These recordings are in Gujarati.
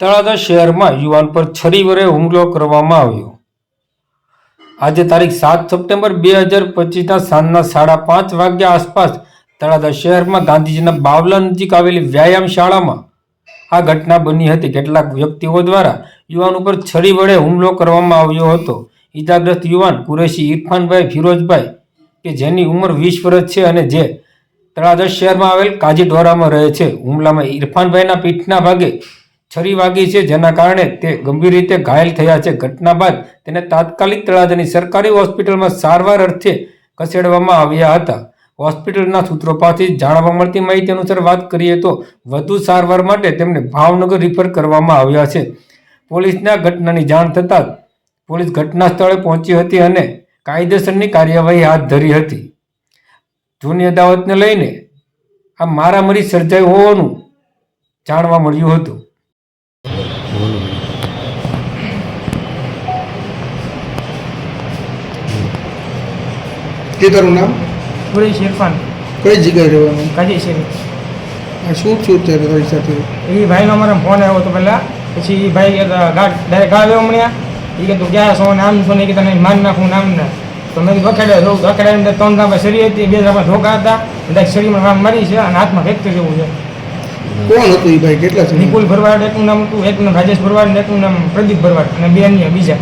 તળાજા શહેરમાં યુવાન પર છરી વડે હુમલો કરવામાં આવ્યો. આજે તારીખ સાત સપ્ટેમ્બર બે હજાર પચીસના સાંજના સાડા પાંચ વાગ્યા આસપાસ તળાજા શહેરમાં ગાંધીજીના બાવલા નજીક આવેલી વ્યાયામ શાળામાં આ ઘટના બની હતી. કેટલાક વ્યક્તિઓ દ્વારા યુવાન ઉપર છરી વડે હુમલો કરવામાં આવ્યો હતો. ઈજાગ્રસ્ત યુવાન કુરેશી ઇરફાનભાઈ ફિરોજભાઈ કે જેની ઉંમર વીસ વર્ષ છે અને જે તળાજા શહેરમાં આવેલ કાજીઢોરામાં રહે છે. હુમલામાં ઇરફાનભાઈના પીઠના ભાગે છરી વાગી છે, જેના કારણે તે ગંભીર રીતે ઘાયલ થયા છે. ઘટના બાદ તેને તાત્કાલિક તળાજાની સરકારી હોસ્પિટલમાં સારવાર અર્થે ખસેડવામાં આવ્યા હતા. હોસ્પિટલના સૂત્રો પાસેથી જાણવા મળતી માહિતી અનુસાર વાત કરીએ તો વધુ સારવાર માટે તેમને ભાવનગર રિફર કરવામાં આવ્યા છે. પોલીસના ઘટનાની જાણ થતાં પોલીસ ઘટના સ્થળે પહોંચી હતી અને કાયદેસરની કાર્યવાહી હાથ ધરી હતી. જૂની અદાવતને લઈને આ મારામારી સર્જાઈ હોવાનું જાણવા મળ્યું હતું. તે તારું નામ? કુરેશ ઇરફાન કઈ જગ્યાએ રહેવાનું? કાજી શેર. આ શું થયું ત્યારે તારી સાથે? એ ભાઈનો અમારે ફોન આવ્યો હતો પહેલાં. પછી એ ભાઈ ડાયરેક્ટ ગાળ આવ્યો હમણાં એ કે તું ક્યાં છો ને આમ છો ને કે તને માન નાખું નામ ના. તો મેં કીધું રહું વખેડે ત્રણ દાબા શરીર હતી બે દાબા ધોકા હતા. બધા શરીરમાં કામ મારી છે અને હાથમાં ફેંકતું જેવું છે. કોણ હતું એ ભાઈ? કેટલા છે નિકુલ ભરવાડ એકનું નામ હતું એકનું નામ રાજેશ ભરવાડ ને એકનું નામ પ્રદીપ ભરવાડ અને બે અન્ય બીજા.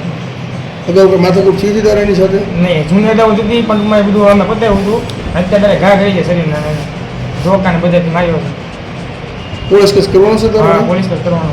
અગાઉ કોઈ માથાકૂટ થઈ હતી એની સાથે? નહીં જૂની અગાઉ હતી પણ મેં બધું અમે પતાવ્યું હતું. અત્યારે ઘા કરી છે શરીરના ને. બધાથી માર્યો છે. પોલીસ કેસ કરવાનો છે પોલીસ કેસ કરવાનો.